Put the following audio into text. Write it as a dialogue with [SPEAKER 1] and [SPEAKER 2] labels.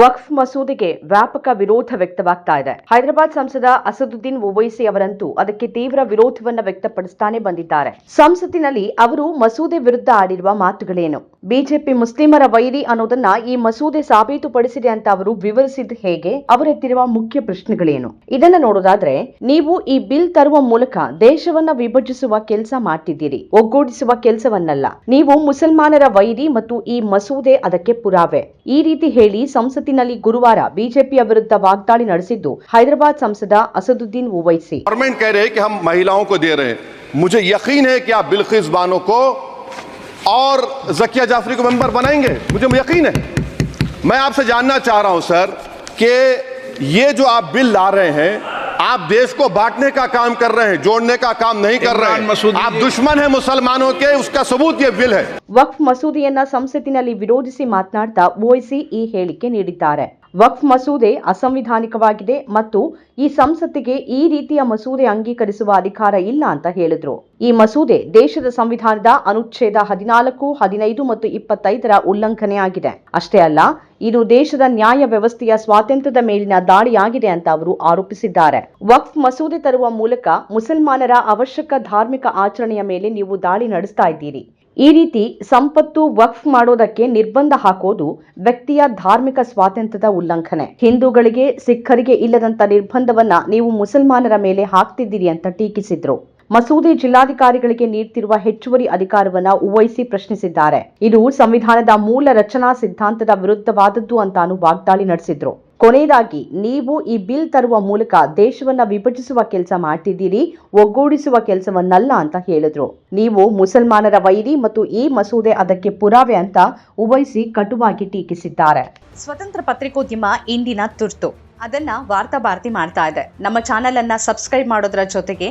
[SPEAKER 1] ವಕ್ಫ್ ಮಸೂದೆಗೆ ವ್ಯಾಪಕ ವಿರೋಧ ವ್ಯಕ್ತವಾಗ್ತಾ ಇದೆ. ಹೈದರಾಬಾದ್ ಸಂಸದ ಅಸದುದ್ದೀನ್ ಒವೈಸಿ ಅವರಂತೂ ಅದಕ್ಕೆ ತೀವ್ರ ವಿರೋಧವನ್ನ ವ್ಯಕ್ತಪಡಿಸ್ತಾನೆ ಬಂದಿದ್ದಾರೆ. ಸಂಸತ್ತಿನಲ್ಲಿ ಅವರು ಮಸೂದೆ ವಿರುದ್ಧ ಆಡಿರುವ ಮಾತುಗಳೇನು? ಬಿಜೆಪಿ ಮುಸ್ಲಿಮರ ವೈರಿ ಅನ್ನೋದನ್ನ ಈ ಮಸೂದೆ ಸಾಬೀತುಪಡಿಸಿದೆ ಅಂತ ಅವರು ವಿವರಿಸಿದ ಹೇಗೆ? ಅವರೆತ್ತಿರುವ ಮುಖ್ಯ ಪ್ರಶ್ನೆಗಳೇನು? ಇದನ್ನ ನೋಡೋದಾದ್ರೆ, ನೀವು ಈ ಬಿಲ್ ತರುವ ಮೂಲಕ ದೇಶವನ್ನ ವಿಭಜಿಸುವ ಕೆಲಸ ಮಾಡ್ತಿದ್ದೀರಿ. ಒಗ್ಗೂಡಿಸುವ ಕೆಲಸವನ್ನಲ್ಲ. ನೀವು ಮುಸಲ್ಮಾನರ ವೈರಿ ಮತ್ತು ಈ ಮಸೂದೆ ಅದಕ್ಕೆ ಪುರಾವೆ. ಈ ರೀತಿ ಹೇಳಿ ಸಂಸತ್ತಿನಲ್ಲಿ ಗುರುವಾರ ಬಿಜೆಪಿಯ ವಿರುದ್ಧ ವಾಗ್ದಾಳಿ ನಡೆಸಿದ್ದು ಹೈದರಾಬಾದ್ ಸಂಸದ ಅಸದುದ್ದೀನ್ ಓವೈಸಿ
[SPEAKER 2] गवर्नमेंट कह रहे हैं कि हम महिलाओं को दे रहे हैं मुझे यकीन है कि आप बिल्किस बानो को और जकिया जाफरी को मेंबर बनाएंगे मुझे यकीन है मैं आपसे जानना चाह रहा हूं सर कि ये जो आप बिल ला रहे हैं आप देश को बांटने का काम कर रहे हैं जोड़ने का काम नहीं कर रहे
[SPEAKER 3] इमरान मसूद
[SPEAKER 2] हैं आप
[SPEAKER 3] जी-
[SPEAKER 2] दुश्मन हैं मुसलमानों के उसका सबूत ये बिल है
[SPEAKER 1] ವಕ್ಫ್ ಮಸೂದೆಯನ್ನ ಸಂಸತ್ತಿನಲ್ಲಿ ವಿರೋಧಿಸಿ ಮಾತನಾಡ್ತಾ ಓವೈಸಿ ಈ ಹೇಳಿಕೆ ನೀಡಿದ್ದಾರೆ ವಕ್ಫ್ ಮಸೂದೆ ಅಸಂವಿಧಾನಿಕವಾಗಿದೆ ಮತ್ತು ಈ ಸಂಸತ್ತಿಗೆ ಈ ರೀತಿಯ ಮಸೂದೆ ಅಂಗೀಕರಿಸುವ ಅಧಿಕಾರ ಇಲ್ಲ ಅಂತ ಹೇಳಿದ್ರು. ಈ ಮಸೂದೆ ದೇಶದ ಸಂವಿಧಾನದ ಅನುಚ್ಛೇದ ಹದಿನಾಲ್ಕು, ಹದಿನೈದು ಮತ್ತು ಇಪ್ಪತ್ತೈದರ ಉಲ್ಲಂಘನೆಯಾಗಿದೆ ಅಷ್ಟೇ ಅಲ್ಲ, ಇದು ದೇಶದ ನ್ಯಾಯ ವ್ಯವಸ್ಥೆಯ ಸ್ವಾತಂತ್ರ್ಯದ ಮೇಲಿನ ದಾಳಿಯಾಗಿದೆ ಅಂತ ಅವರು ಆರೋಪಿಸಿದ್ದಾರೆ. ವಕ್ಫ್ ಮಸೂದೆ ತರುವ ಮೂಲಕ ಮುಸಲ್ಮಾನರ ಅವಶ್ಯಕ ಧಾರ್ಮಿಕ ಆಚರಣೆಯ ಮೇಲೆ ನೀವು ದಾಳಿ ನಡೆಸ್ತಾ ಇದ್ದೀರಿ. ಈ ರೀತಿ ಸಂಪತ್ತು ವಕ್ಫ್ ಮಾಡೋದಕ್ಕೆ ನಿರ್ಬಂಧ ಹಾಕೋದು ವ್ಯಕ್ತಿಯ ಧಾರ್ಮಿಕ ಸ್ವಾತಂತ್ರ್ಯದ ಉಲ್ಲಂಘನೆ. ಹಿಂದೂಗಳಿಗೆ, ಸಿಖ್ಖರಿಗೆ ಇಲ್ಲದಂತ ನಿರ್ಬಂಧವನ್ನ ನೀವು ಮುಸಲ್ಮಾನರ ಮೇಲೆ ಹಾಕ್ತಿದ್ದೀರಿ ಅಂತ ಟೀಕಿಸಿದ್ರು. ಮಸೂದೆ ಜಿಲ್ಲಾಧಿಕಾರಿಗಳಿಗೆ ನೀಡ್ತಿರುವ ಹೆಚ್ಚುವರಿ ಅಧಿಕಾರವನ್ನ ಉವೈಸಿ ಪ್ರಶ್ನಿಸಿದ್ದಾರೆ. ಇದು ಸಂವಿಧಾನದ ಮೂಲ ರಚನಾ ಸಿದ್ಧಾಂತದ ವಿರುದ್ಧವಾದದ್ದು ಅಂತಾನು ವಾಗ್ದಾಳಿ ನಡೆಸಿದ್ರು. ಕೊನೆಯದಾಗಿ, ನೀವು ಈ ಬಿಲ್ ತರುವ ಮೂಲಕ ದೇಶವನ್ನ ವಿಭಜಿಸುವ ಕೆಲಸ ಮಾಡ್ತಿದ್ದೀರಿ, ಒಗ್ಗೂಡಿಸುವ ಕೆಲಸವನ್ನಲ್ಲ ಅಂತ ಹೇಳಿದ್ರು. ನೀವು ಮುಸಲ್ಮಾನರ ವೈರಿ ಮತ್ತು ಈ ಮಸೂದೆ ಅದಕ್ಕೆ ಪುರಾವೆ ಅಂತ ಉಭಯಿಸಿ ಕಟುವಾಗಿ ಟೀಕಿಸಿದ್ದಾರೆ.
[SPEAKER 4] ಸ್ವತಂತ್ರ ಪತ್ರಿಕೋದ್ಯಮ ಇಂದಿನ ತುರ್ತು. ಅದನ್ನ ವಾರ್ತಾ ಭಾರತಿ ಮಾಡ್ತಾ ಇದೆ. ನಮ್ಮ ಚಾನೆಲ್ ಅನ್ನ ಸಬ್ಸ್ಕ್ರೈಬ್ ಮಾಡೋದ್ರ ಜೊತೆಗೆ